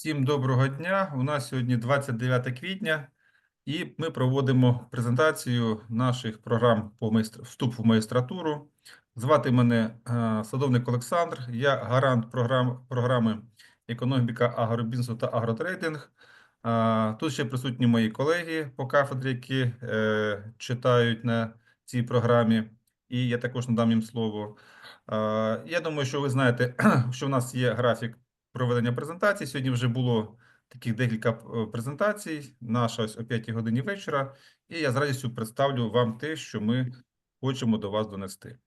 Всім доброго дня. У нас сьогодні 29 квітня, і ми проводимо презентацію наших програм по майстр... вступ в магістратуру. Звати мене е, Садовник Олександр. Я гарант програм... програми економіка агробізнесу та агротрейдинг. Е, Тут ще присутні мої колеги по кафедрі, які е, читають на цій програмі, і я також надам їм слово. Я думаю, що ви знаєте, що в нас є графік проведення презентацій. Сьогодні вже було таких декілька е, презентацій. Наша ось о 5 годині вечора. І я з радістю представлю вам те, що ми хочемо до вас донести.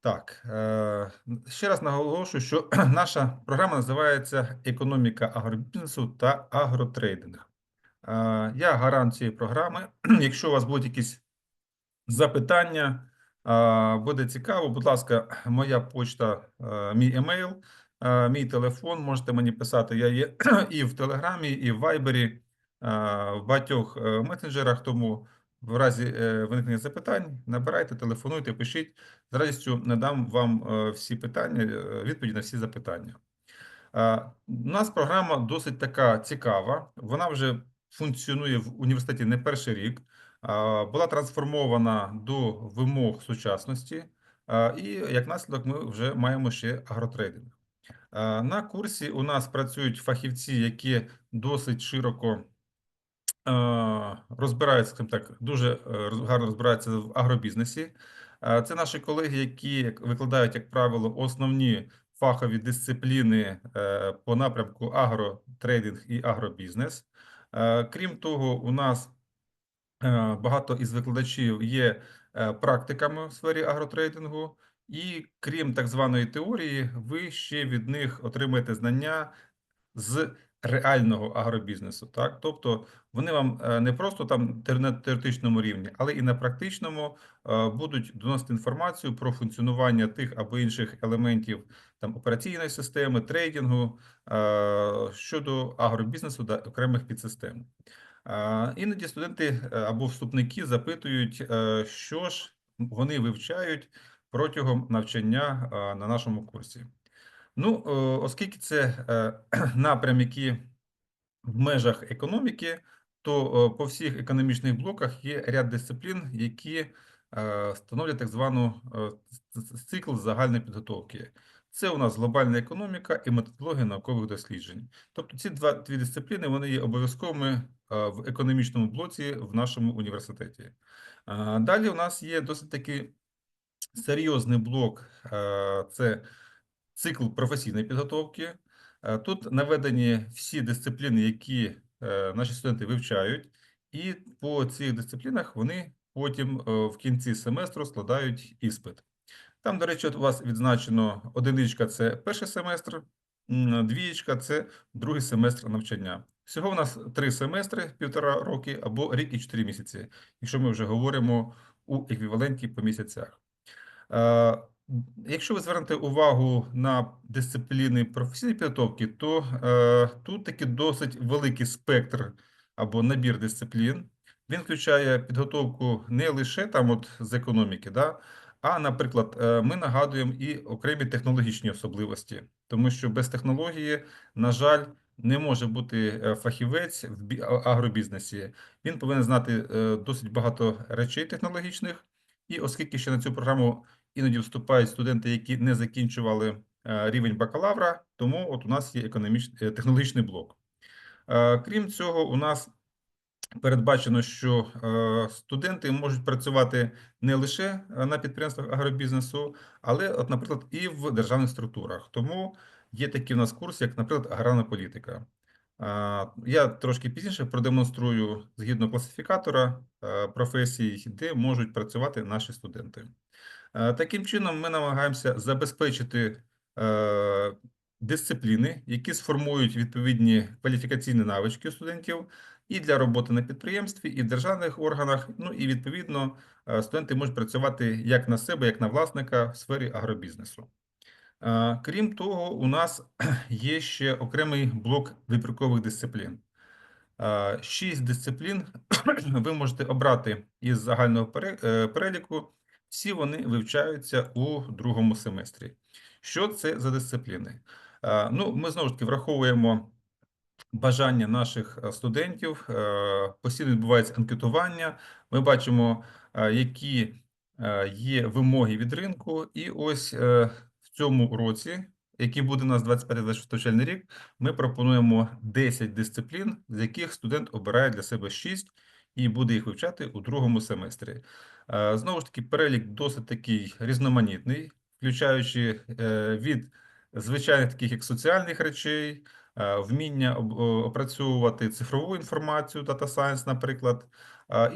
Так, е, ще раз наголошую, що наша програма називається Економіка агробізнесу та агротрейдинг. Е, Я гарант цієї програми. Якщо у вас будуть якісь запитання, буде цікаво, будь ласка, моя почта, мій емейл, мій телефон, можете мені писати. Я є і в Телеграмі, і в Вайбері, е, в багатьох е, месенджерах. Тому в разі е, виникнення запитань набирайте, телефонуйте, пишіть. З радістю надам вам е, всі питання, е, відповіді на всі запитання. Е, У нас програма досить така цікава. Вона вже функціонує в університеті не перший рік. Була трансформована до вимог сучасності, і як наслідок ми вже маємо ще агротрейдинг. На курсі у нас працюють фахівці, які досить широко розбираються, скажімо так, дуже е, гарно розбираються в агробізнесі. Це наші колеги, які викладають, як правило, основні фахові дисципліни е, по напрямку агротрейдинг і агробізнес. Крім того, у нас е, багато із викладачів є практиками в сфері агротрейдингу, і крім так званої теорії, ви ще від них отримаєте знання з реального агробізнесу. Так, тобто вони вам е, не просто там на теоретичному рівні, але і на практичному е, будуть доносити інформацію про функціонування тих або інших елементів там операційної системи, трейдингу е, щодо агробізнесу та окремих підсистем. Іноді студенти або вступники запитують, що ж вони вивчають протягом навчання на нашому курсі. Ну, е, оскільки це е, напрям, який в межах економіки, то е, по всіх економічних блоках є ряд дисциплін, які становлять так звану цикл загальної підготовки. Це у нас глобальна економіка і методологія наукових досліджень. Тобто ці два дві дисципліни вони є обов'язковими в економічному блоці в нашому університеті. Далі у нас є досить таки серйозний блок. е, Це цикл професійної підготовки. Е, Тут наведені всі дисципліни, які е, наші студенти вивчають, і по цих дисциплінах вони потім в кінці семестру складають іспит. Там, до речі, у вас відзначено одиничка це перший семестр, двієчка це другий семестр навчання. Всього у нас три семестри, півтора роки або рік і чотири місяці, якщо ми вже говоримо у еквіваленті по місяцях. Е, Якщо ви звернете увагу на дисципліни професійної підготовки, то е, тут таки досить великий спектр або набір дисциплін. Він включає підготовку не лише там от з економіки, да, а, наприклад, е, ми нагадуємо і окремі технологічні особливості, тому що без технології, на жаль, не може бути фахівець в бі- агробізнесі. Він повинен знати досить багато речей технологічних. І оскільки ще на цю програму іноді вступають студенти, які не закінчували е, рівень бакалавра, тому от у нас є економічний технологічний блок. Е, Крім цього, у нас передбачено, що е, студенти можуть працювати не лише е, на підприємствах агробізнесу, але, от, наприклад, і в державних структурах. Тому є такі у нас курси, як, наприклад, аграрна політика. Е, Я трошки пізніше продемонструю згідно класифікатора е, професій, де можуть працювати наші студенти. Е, Таким чином, ми намагаємося забезпечити е, дисципліни, які сформують відповідні кваліфікаційні навички студентів і для роботи на підприємстві, і в державних органах. Ну і відповідно е, студенти можуть працювати як на себе, як на власника в сфері агробізнесу. Крім того, у нас є ще окремий блок вибіркових дисциплін. Шість дисциплін ви можете обрати із загального переліку. Всі вони вивчаються у другому семестрі. Що це за дисципліни? Е, Ну, ми знову ж таки враховуємо бажання наших е, студентів. Е, Постійно відбувається анкетування. Ми бачимо, які є вимоги від ринку, і ось в цьому році, який буде у нас 25-26 навчальний рік, ми пропонуємо 10 дисциплін, з яких студент обирає для себе 6 і буде їх вивчати у другому семестрі. Е, Знову ж таки, перелік досить такий різноманітний, включаючи е, від звичайних таких як соціальних речей, е, вміння опрацьовувати цифрову інформацію, Data Science, наприклад,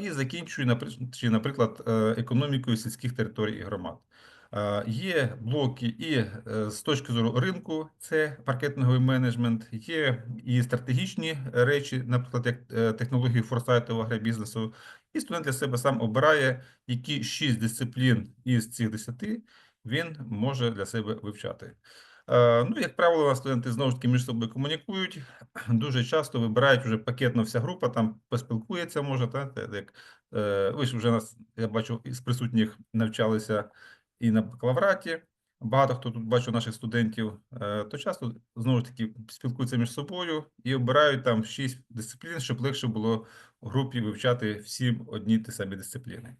і закінчує, наприклад, економікою сільських територій і громад. Є блоки і з точки зору ринку, це паркетинговий менеджмент, є і стратегічні речі, наприклад, як технології форсайтового агробізнесу. І студент для себе сам обирає, які шість дисциплін із цих десяти він може для себе вивчати. Е, Ну, як правило, студенти знову ж таки між собою комунікують. Дуже часто вибирають вже пакетно вся група, там поспілкується, може, та, як е, ви ж вже нас, я бачу, із присутніх навчалися і на бакалавраті. Багато хто тут бачу наших студентів, е, то часто знову ж таки спілкуються між собою і обирають там шість дисциплін, щоб легше було групі вивчати всі одні ті самі дисципліни.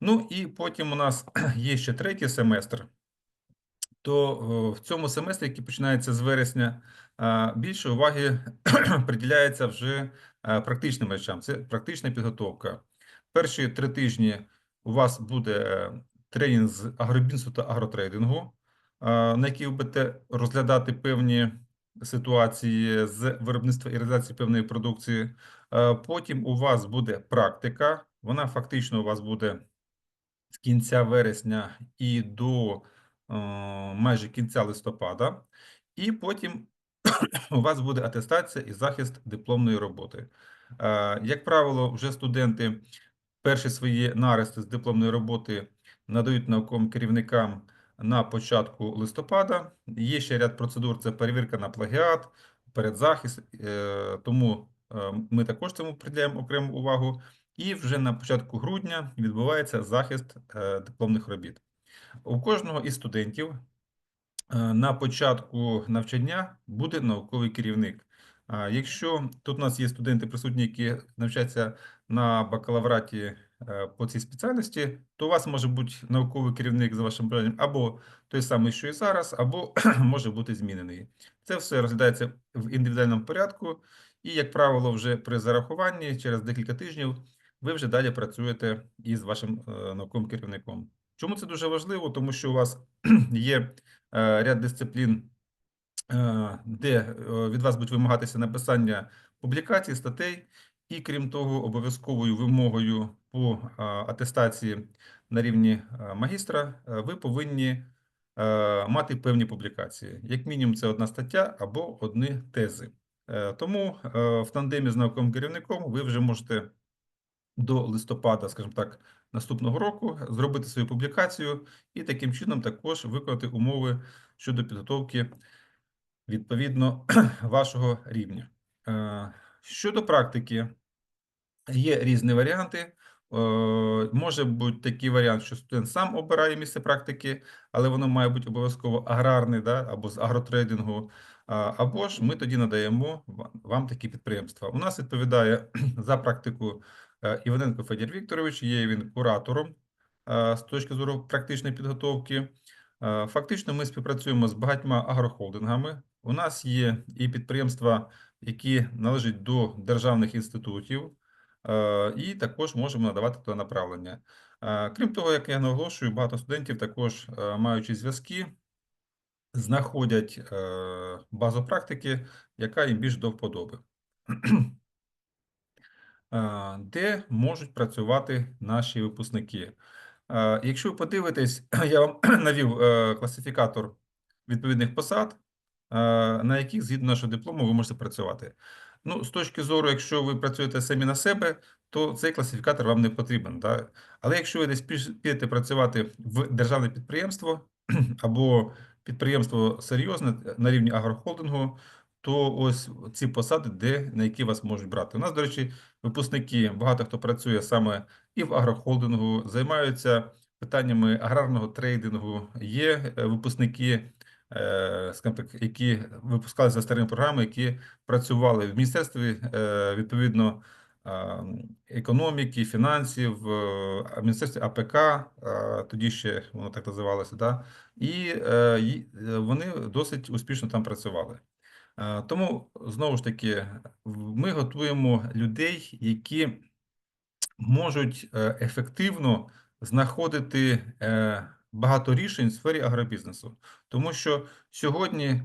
Ну і потім у нас є ще третій семестр то в цьому семестрі, який починається з вересня, більше уваги приділяється вже практичним речам. Це практична підготовка. Перші три тижні у вас буде е, тренінг з агробізнесу та агротрейдингу, на який ви будете розглядати певні ситуації з виробництва і реалізації певної продукції. А, Потім у вас буде практика. Вона фактично у вас буде з кінця вересня і до е, майже кінця листопада, і потім у вас буде атестація і захист дипломної роботи. Е, Як правило, вже студенти перші свої наристи з дипломної роботи надають науковим керівникам на початку листопада. Є ще ряд процедур: це перевірка на плагіат, передзахист, е, тому е, ми також цьому приділяємо окрему увагу. І вже на початку грудня відбувається захист е, дипломних робіт. У кожного із студентів е, на початку навчання буде науковий керівник. Якщо тут у нас є студенти присутні, які навчаються на бакалавраті е, по цій спеціальності, то у вас може бути науковий керівник за вашим бажанням або той самий, що і зараз, або може бути змінений. Це все розглядається в індивідуальному порядку, і, як правило, вже при зарахуванні через декілька тижнів ви вже далі працюєте із вашим е, науковим керівником. Чому це дуже важливо? Тому що у вас є е, ряд дисциплін, е, де від вас будуть вимагатися написання публікацій, статей, і крім того, обов'язковою вимогою по атестації на рівні магістра ви повинні мати певні публікації. Як мінімум, це одна стаття або одні тези. Е, Тому е, в тандемі з науковим керівником ви вже можете до листопада, скажімо так, наступного року зробити свою публікацію і таким чином також виконати умови щодо підготовки відповідно вашого рівня. Е, Щодо практики, є різні варіанти. Може бути такий варіант, що студент сам обирає місце практики, але воно має бути обов'язково аграрний, да, або з агротрейдингу. Або ж ми тоді надаємо вам такі підприємства. У нас відповідає за практику е, Іваненко Федір Вікторович, є він куратором е, з точки зору практичної підготовки. Е, Фактично, ми співпрацюємо з багатьма агрохолдингами. У нас є і підприємства, які належать до державних інститутів, і також можемо надавати туди направлення. Крім того, як я наголошую, багато студентів також, маючи зв'язки, знаходять е, базу практики, яка їм більш до вподоби. Е, Де можуть працювати наші випускники? Е, Якщо ви подивитесь, я вам навів класифікатор відповідних посад, на яких згідно нашого диплому ви можете працювати. Ну, з точки зору, якщо ви працюєте самі на себе, то цей класифікатор вам не потрібен. Да? Але якщо ви десь підете працювати в державне підприємство або підприємство серйозне на рівні агрохолдингу, то ось ці посади, де на які вас можуть брати. У нас, до речі, випускники, багато хто працює саме і в агрохолдингу, займаються питаннями аграрного трейдингу. Є е, випускники е, які випускалися за старими програмами, які працювали в міністерстві е, відповідно е, економіки, фінансів, е, міністерстві АПК, е, тоді ще воно так називалося, да? і е, вони досить успішно там працювали. Тому знову ж таки, ми готуємо людей, які можуть ефективно знаходити багато рішень в сфері агробізнесу, тому що сьогодні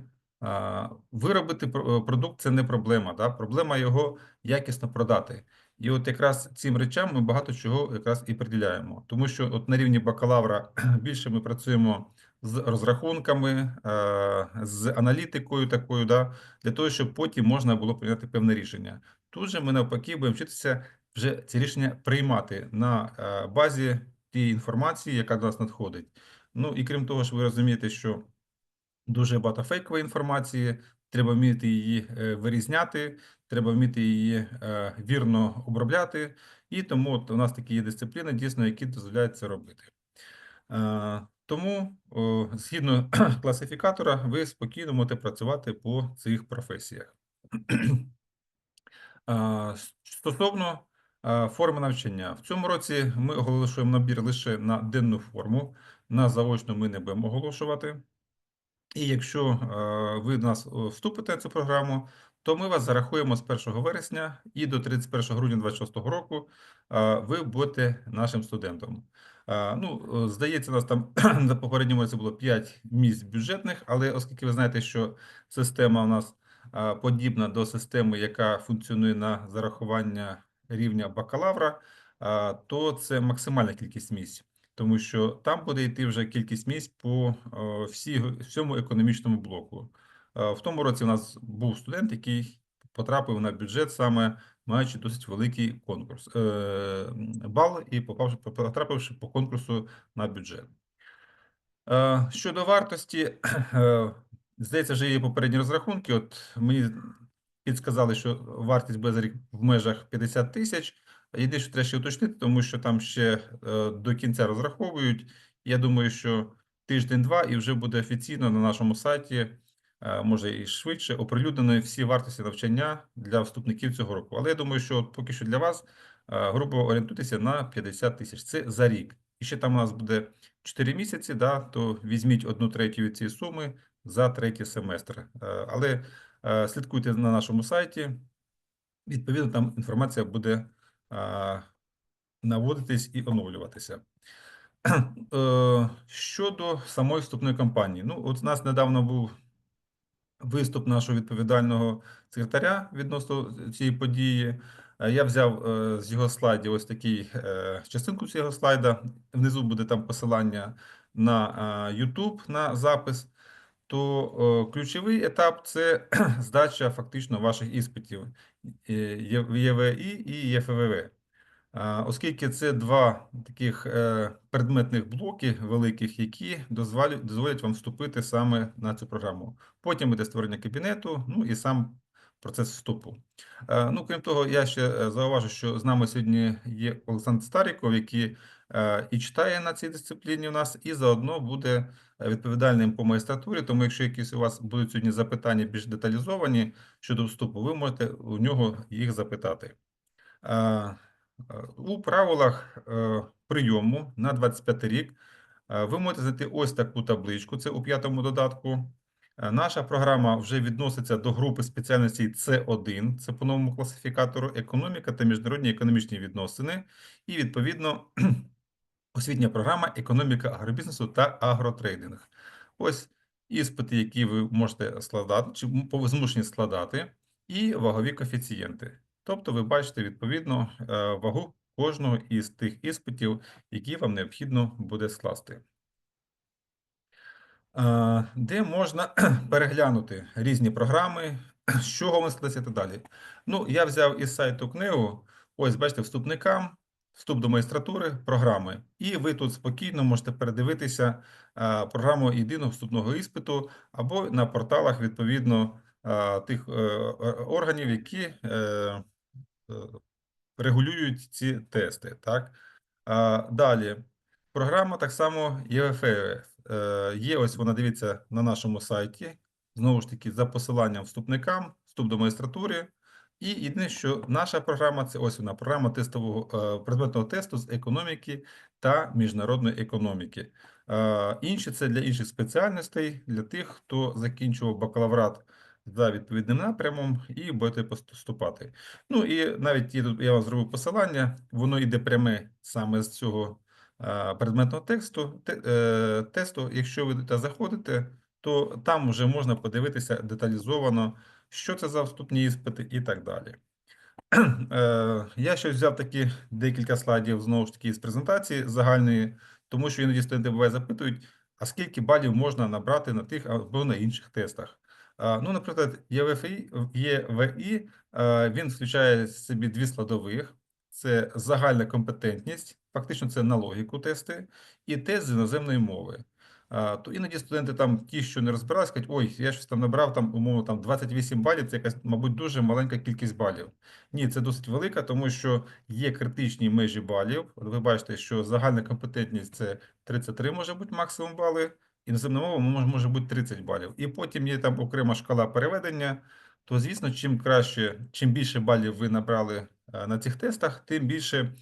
виробити е, продукт це не проблема, да? проблема його якісно продати. І от якраз цим речам ми багато чого якраз і приділяємо, тому що от на рівні бакалавра більше ми працюємо з розрахунками, е, з аналітикою такою, да, для того, щоб потім можна було прийняти певне рішення. Тут же ми навпаки будемо вчитися вже ці рішення приймати на е, базі тієї інформації, яка до нас надходить. Ну і крім того, ж ви розумієте, що дуже багато фейкової інформації, треба вміти її е, вирізняти, треба вміти її е, вірно обробляти. І тому от у нас такі є дисципліни, дійсно, які дозволяють це робити. Е, Тому, згідно класифікатора, ви спокійно можете працювати по цих професіях. Стосовно форми навчання, в цьому році ми оголошуємо набір лише на денну форму. На заочну ми не будемо оголошувати. І якщо е, ви до нас е, вступите в цю програму, то ми вас зарахуємо з 1 вересня і до 31 грудня 2026 року е, ви будете нашим студентом. Ну, здається, у нас там на попередньому році було 5 місць бюджетних, але оскільки ви знаєте, що система у нас подібна до системи, яка функціонує на зарахування рівня бакалавра, то це максимальна кількість місць тому що там буде йти вже кількість місць по е, всі, всьому економічному блоку. Е, В тому році у нас був студент, який потрапив на бюджет саме маючи досить великий конкурс е, бал і попавши, потрапивши по конкурсу на бюджет. Е, Щодо вартості, е, здається, вже є попередні розрахунки. От мені підсказали, що вартість буде в межах 50 тисяч. Єдине, що треба ще уточнити, тому що там ще е, до кінця розраховують. Я думаю, що тиждень-два і вже буде офіційно на нашому сайті, е, може і швидше, оприлюднені всі вартості навчання для вступників цього року. Але я думаю, що поки що для вас е, грубо орієнтуйтеся на 50 тисяч. Це за рік. І ще там у нас буде 4 місяці, да, то візьміть одну третю від цієї суми за третій семестр. Але слідкуйте на нашому сайті. Відповідно, там інформація буде наводитись і оновлюватися. Е, Щодо самої вступної кампанії, ну, от у нас недавно був виступ нашого відповідального секретаря відносно цієї події. Е, Я взяв е, з його слайдів ось такий частинку цього слайда. Внизу буде там посилання на YouTube на запис. То е, ключовий етап це здача фактично ваших іспитів е, ЄВІ і ЄФВВ. Оскільки це два таких е, предметних блоки великих, які дозволять, вам вступити саме на цю програму. Потім іде створення кабінету, ну і сам процес вступу. Ну, крім того, я ще зауважу, що з нами сьогодні є Олександр Старіков, який і читає на цій дисципліні у нас, і заодно буде е, відповідальним по магістратурі. Тому, якщо якісь у вас будуть сьогодні запитання більш деталізовані щодо вступу, ви можете у нього їх запитати. Е, е, У правилах е, прийому на 25 рік е, ви можете знайти ось таку табличку. Це у п'ятому додатку. Е, Наша програма вже відноситься до групи спеціальностей С1, це по новому класифікатору економіка та міжнародні економічні відносини, і відповідно освітня програма економіка агробізнесу та агротрейдинг. Ось іспити, які ви можете складати, чи змушені складати, і вагові коефіцієнти. Тобто ви бачите відповідно е, вагу кожного із тих іспитів, які вам необхідно буде скласти. Е, Де можна переглянути різні програми, з чого вони складаються і так далі. Ну, я взяв із сайту книгу, ось бачите, вступникам, вступ до магістратури, програми. І ви тут спокійно можете передивитися е, програму єдиного вступного іспиту або на порталах відповідно е, тих е, органів, які регулюють ці тести. Так? Далі. Програма так само ЄФФ. є ось вона, дивіться, на нашому сайті. Знову ж таки, за посиланням вступникам, вступ до магістратури. І єдине, що наша програма це ось вона, програма тестового е, предметного тесту з економіки та міжнародної економіки. Е, Інші це для інших спеціальностей, для тих, хто закінчував бакалаврат за відповідним напрямом і будете поступати. Ну і навіть я вам зробив посилання, воно йде пряме саме з цього е, предметного тексту. Тесту, якщо ви туди заходите, то там вже можна подивитися деталізовано, що це за вступні іспити і так далі. Е, Я ще взяв такі декілька слайдів знову ж таки з презентації загальної, тому що іноді студенти буває запитують, а скільки балів можна набрати на тих або на інших тестах. Ну, наприклад, ЄВФІ, ЄВІ, е, він включає собі дві складових: це загальна компетентність, фактично це на логіку тести, і тест з іноземної мови. То іноді студенти там, ті, що не розбиралися, кажуть, ой, я щось там набрав там, умовно, там 28 балів, це якась, мабуть, дуже маленька кількість балів. Ні, це досить велика, тому що є критичні межі балів. Ви бачите, що загальна компетентність це 33 може бути максимум бали, іноземна мова може, бути 30 балів. І потім є там окрема шкала переведення. То, звісно, чим краще, чим більше балів ви набрали е, на цих тестах, тим більше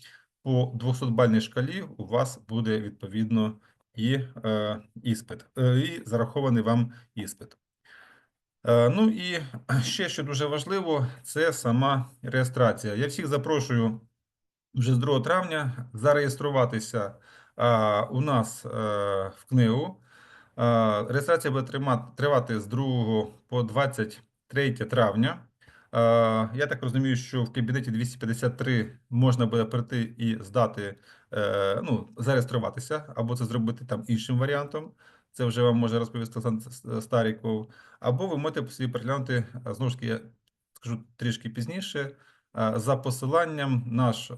по 200-бальній шкалі у вас буде відповідно і е, іспит, е, і зарахований вам іспит. Е, Ну і ще що дуже важливо, це сама реєстрація. Я всіх запрошую вже з 2 травня зареєструватися а, у нас е, в КНИУ. А, Реєстрація буде трима- тривати з 2 по 23 травня. А, Я так розумію, що в кабінеті 253 можна буде прийти і здати, е, ну, зареєструватися, або це зробити там іншим варіантом. Це вже вам може розповісти Старіков. Або ви можете собі переглянути, знову ж таки, я скажу трішки пізніше, за посиланням наш е,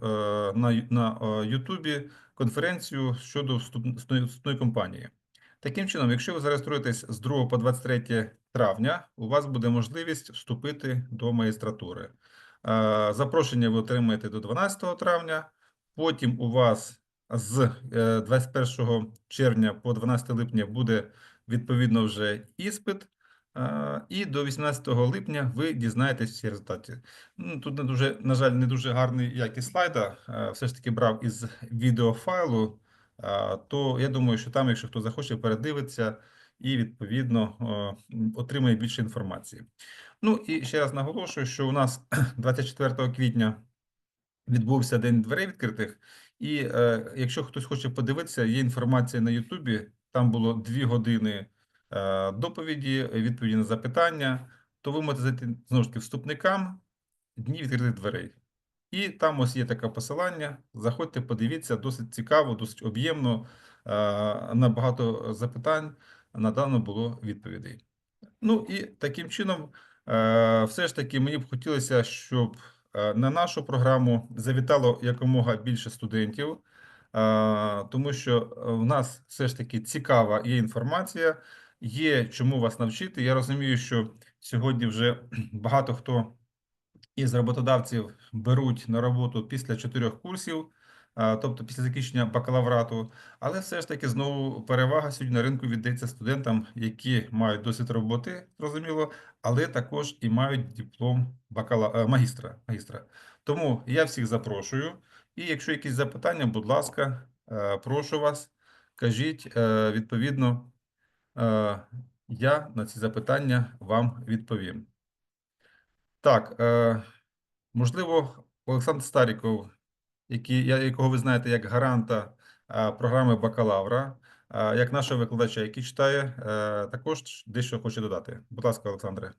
на, на е, Ютубі конференцію щодо вступної кампанії. Таким чином, якщо ви зареєструєтесь з 2 по 23 травня, у вас буде можливість вступити до магістратури. Е, Запрошення ви отримаєте до 12 травня. Потім у вас з е, 21 червня по 12 липня буде відповідно вже іспит. е, І до 18 липня ви дізнаєтесь всі результати. Ну, Тут не дуже, на жаль, не дуже гарний якість слайда. е, Все ж таки брав із відеофайлу. То я думаю, що там, якщо хто захоче, передивиться і відповідно отримає більше інформації. Ну і ще раз наголошую, що у нас 24 квітня відбувся День дверей відкритих. І е, якщо хтось хоче подивитися, є інформація на Ютубі. Там було дві години е, доповіді, відповіді на запитання. То ви можете зайти знову ж таки вступникам дні відкритих дверей. І там ось є таке посилання. Заходьте, подивіться, досить цікаво, досить об'ємно. е, На багато запитань надано було відповідей. Ну і таким чином, е, все ж таки, мені б хотілося, щоб е, на нашу програму завітало якомога більше студентів, тому що в нас все ж таки цікава є інформація, є чому вас навчити. Я розумію, що сьогодні вже багато хто із роботодавців беруть на роботу після чотирьох курсів, тобто після закінчення бакалаврату. Але все ж таки знову перевага сьогодні на ринку віддається студентам, які мають досвід роботи, зрозуміло, але також і мають диплом бакала... е, магістра. магістра. Тому я всіх запрошую. І якщо якісь запитання, будь ласка, е, прошу вас, кажіть, е, відповідно, я на ці запитання вам відповім. Так, е, можливо, Олександр Старіков, який, я- якого ви знаєте як гаранта е, програми бакалавра, е, як нашого викладача, який читає, е, також дещо хоче додати. Будь ласка, Олександре.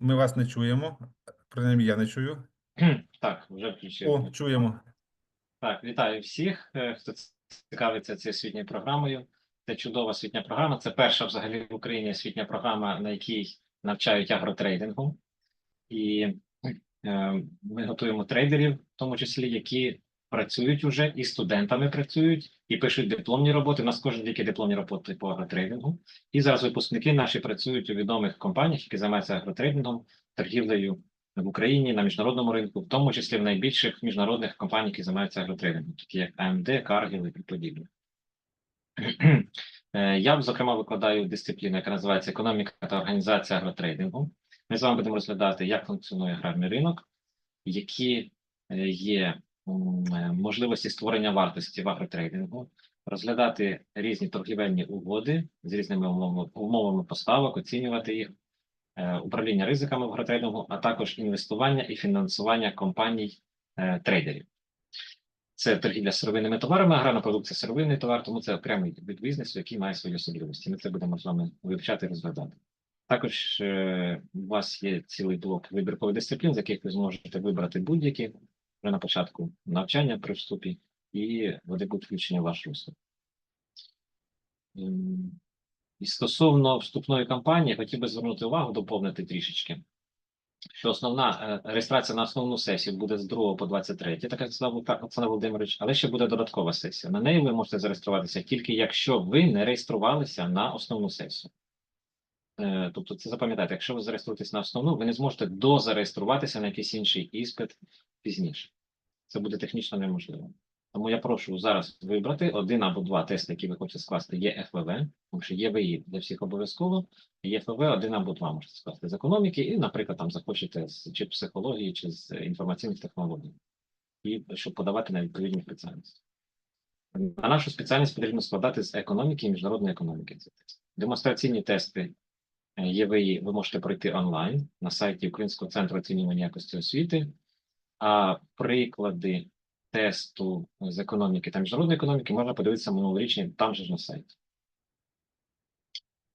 Ми вас не чуємо, принаймні я не чую. Так, вже включив. О, чуємо. Так, вітаю всіх, хто цікавиться цією освітньою програмою. Це чудова освітня програма. Це перша взагалі в Україні освітня програма, на якій навчають агротрейдингу. І е, ми готуємо трейдерів, в тому числі, які працюють уже і студентами працюють, і пишуть дипломні роботи. У нас кожен рік дипломні роботи по агротрейдингу. І зараз випускники наші працюють у відомих компаніях, які займаються агротрейдингом, торгівлею в Україні на міжнародному ринку, в тому числі в найбільших міжнародних компаній, які займаються агротрейдингом, такі як AMD, Cargill і подібне. Е, Я, зокрема, викладаю дисципліну, яка називається економіка та організація агротрейдингу. Ми з вами будемо розглядати, як функціонує аграрний ринок, які е, є е, можливості створення вартості в агротрейдингу, розглядати різні торгівельні угоди з різними умовами, умовами поставок, оцінювати їх, управління ризиками в агротрейдингу, а також інвестування і фінансування компаній трейдерів. Це торгівля сировинними товарами, аграрна продукція сировинний товар, тому це окремий вид бізнесу, який має свої особливості. Ми це будемо з вами вивчати і розглядати. Також е, у вас є цілий блок вибіркових дисциплін, з яких ви зможете вибрати будь-які вже на початку навчання при вступі, і вони будуть включені в ваш розклад. Ем, І стосовно вступної кампанії, хотів би звернути увагу, доповнити трішечки що основна е, реєстрація на основну сесію буде з 2 по 23, так як сказав Олександр Володимирович, але ще буде додаткова сесія. На неї ви можете зареєструватися тільки якщо ви не реєструвалися на основну сесію. Е, Тобто, це запам'ятайте, якщо ви зареєструєтесь на основну, ви не зможете дозареєструватися на якийсь інший іспит пізніше. Це буде технічно неможливо. Тому я прошу зараз вибрати один або два тести, які ви хочете скласти. Є ФВВ, тому що ЄВІ для всіх обов'язково. Є ФВ один або два можете скласти з економіки, і, наприклад, там захочете з чи психології, чи з інформаційних технологій, і щоб подавати на відповідні спеціальності. На нашу спеціальність потрібно складати з економіки і міжнародної економіки. Демонстраційні тести е, ЄВІ ви можете пройти онлайн на сайті Українського центру оцінювання якості освіти, а приклади тесту з економіки та міжнародної економіки можна подивитися минулорічні там же ж на сайті.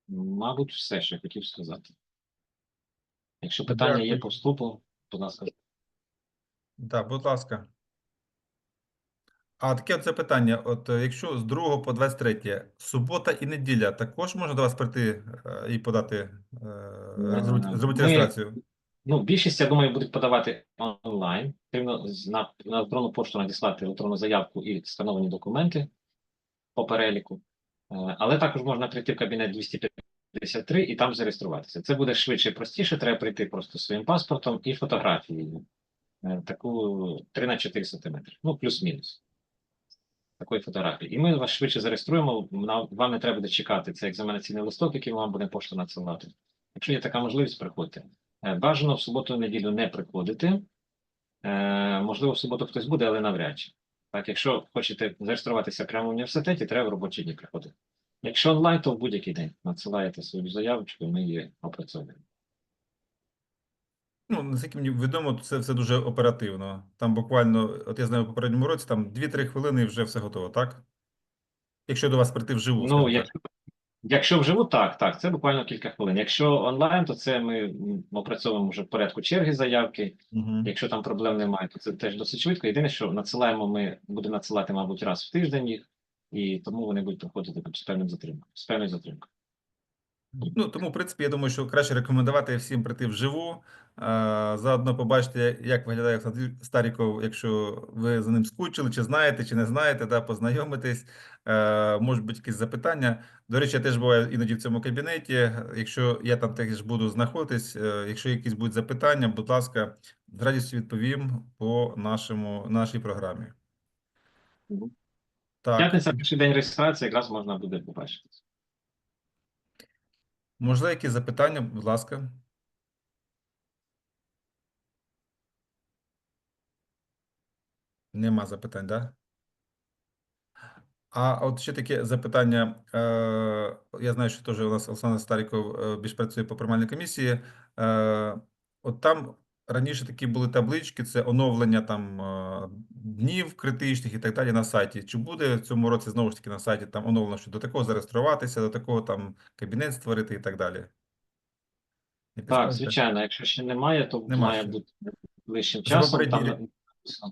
Мабуть, все, що я хотів сказати. Якщо питання є по вступу, будь ласка. Так, будь ласка. А таке це питання: от е, якщо з 2 по 23, субота і неділя, також можна до вас прийти е, і подати, е, зробити, зробити Ми- реєстрацію? Ну, більшість, я думаю, будуть подавати онлайн. Потрібно на, на електронну пошту надіслати електронну заявку і встановлені документи по переліку. Е, Але також можна прийти в кабінет 253 і там зареєструватися. Це буде швидше і простіше. Треба прийти просто своїм паспортом і фотографією. Е, Таку 3 на 4 сантиметри. Ну, плюс-мінус. Такої фотографії. І ми вас швидше зареєструємо. Вам не треба буде чекати цей екзаменаційний листок, який вам буде пошта надсилати. Якщо є така можливість, приходьте. Е, Бажано в суботу і неділю не приходити. Е, можливо, в суботу хтось буде, але навряд чи. Так, якщо хочете зареєструватися прямо в університеті, треба в робочі дні приходити. Якщо онлайн, то в будь-який день надсилаєте свою заявочку, ми її опрацьовуємо. Ну, наскільки мені відомо, це все дуже оперативно. Там буквально, от я знаю, в попередньому році там 2-3 хвилини і вже все готово, так? Якщо до вас прийти вживу, Ну, скажімо як, так. Якщо вживу, так, так, це буквально кілька хвилин. Якщо онлайн, то це ми опрацьовуємо вже в порядку черги заявки. Мгм. Якщо там проблем немає, то це теж досить швидко. Єдине, що надсилаємо ми будемо надсилати, мабуть, раз в тиждень їх, і тому вони будуть проходити з певним затримком, з певною затримкою. Ну, тому, в принципі, я думаю, що краще рекомендувати всім прийти вживу. а, Заодно побачити, як виглядає Олександр Старіков, якщо ви за ним скучили, чи знаєте, чи не знаєте, да, познайомитись. Е, Можуть бути якісь запитання. До речі, я теж буваю іноді в цьому кабінеті. Якщо я там теж буду знаходитись, е, якщо якісь будуть запитання, будь ласка, з радістю відповім по нашому, нашій програмі. Так, П'ятниця перший день реєстрації, якраз можна буде побачити. Можливо, якісь запитання, будь ласка. Нема запитань, так? Да? А от ще таке запитання. Е, я знаю, що теж у нас Олександр Старіков е, більш працює по приймальній комісії. Е, от там раніше такі були таблички, це оновлення там е, днів критичних і так далі на сайті. Чи буде в цьому році знову ж таки на сайті там оновлено, що до такого зареєструватися, до такого там кабінет створити і так далі? Не Так, підскажете? звичайно, якщо ще немає, то Нема має ще. бути ближчим За часом. попередній Там рік.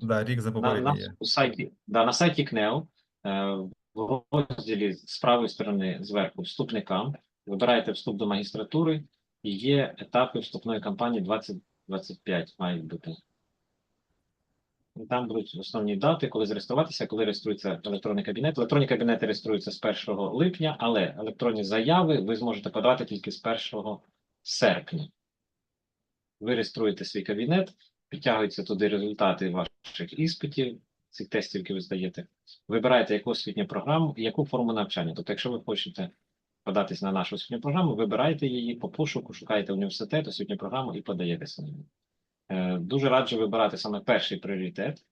Да, рік за на, попередній на, є. сайті, да, на сайті КНЕО е, в розділі з правої сторони зверху вступникам вибираєте вступ до магістратури і є етапи вступної кампанії 2025 мають бути. Там будуть основні дати, коли зареєструватися, коли реєструється електронний кабінет. Електронні кабінети реєструються з 1 липня, але електронні заяви ви зможете подавати тільки з 1 серпня. Ви реєструєте свій кабінет, підтягуються туди результати ваших іспитів, цих тестів, які ви здаєте, вибираєте яку освітню програму і яку форму навчання. Тобто, якщо ви хочете податись на нашу освітню програму, вибираєте її по пошуку, шукаєте університет, освітню програму і подаєтеся на неї. Дуже раджу вибирати саме перший пріоритет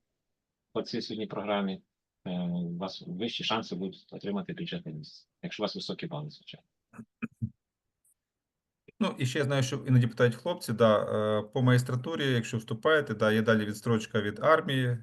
по цій освітній програмі. Е, У вас вищі шанси будуть отримати бюджетне місце, якщо у вас високі бали, звичайно. Ну, і ще я знаю, що іноді питають хлопці, да, е, по магістратурі, якщо вступаєте, да, є далі відстрочка від армії.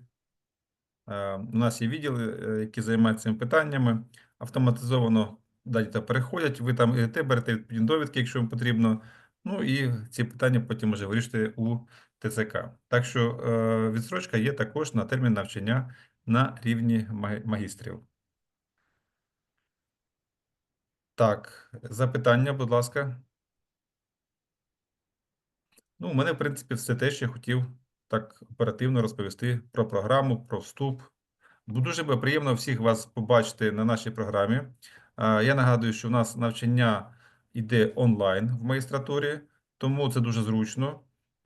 Е, У нас є відділи, які займаються цими питаннями. Автоматизовано далі переходять. Ви там ідете, берете відповідні довідки, якщо вам потрібно. Ну і ці питання потім вже вирішити у ТЦК. Так що е, відстрочка є також на термін навчання на рівні магістрів. Так, запитання, будь ласка. Ну, у мене, в принципі, все те, що я хотів так оперативно розповісти про програму, про вступ. Дуже би приємно всіх вас побачити на нашій програмі. Я нагадую, що у нас навчання йде онлайн в магістратурі, тому це дуже зручно.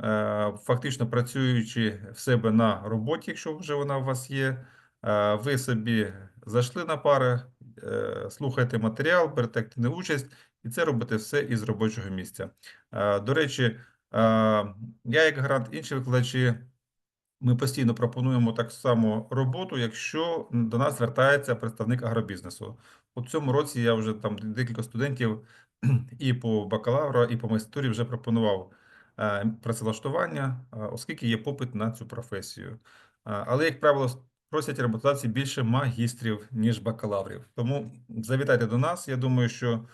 Е, Фактично працюючи в себе на роботі, якщо вже вона у вас є, е, ви собі зайшли на пари, е, слухаєте матеріал, берете активну участь, і це робите все із робочого місця. До речі, я як гарант, інші викладачі, ми постійно пропонуємо так само роботу, якщо до нас звертається представник агробізнесу. У цьому році я вже там декілька студентів і по бакалавра, і по магістратурі вже пропонував е, працевлаштування, е, оскільки є попит на цю професію. Е, Але, як правило, просять роботодавці більше магістрів, ніж бакалаврів. Тому завітайте до нас. Я думаю, що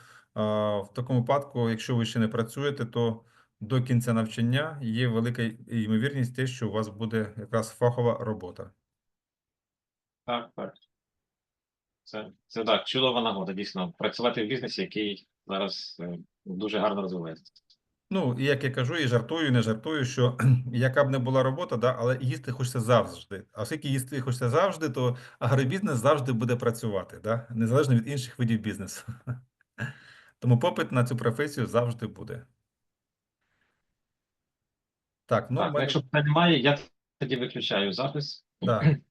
в такому випадку, якщо ви ще не працюєте, то до кінця навчання є велика ймовірність те, що у вас буде якраз фахова робота. Так, так. Це, це так, чудова нагода, дійсно, працювати в бізнесі, який зараз е, дуже гарно розвивається. Ну, і як я кажу, і жартую, і не жартую, що яка б не була робота, да, але їсти хочеться завжди. А оскільки їсти хочеться завжди, то агробізнес завжди буде працювати, да, незалежно від інших видів бізнесу. Тому попит на цю професію завжди буде. Так, ну, так, ми... якщо питань немає, я тоді виключаю запис. да.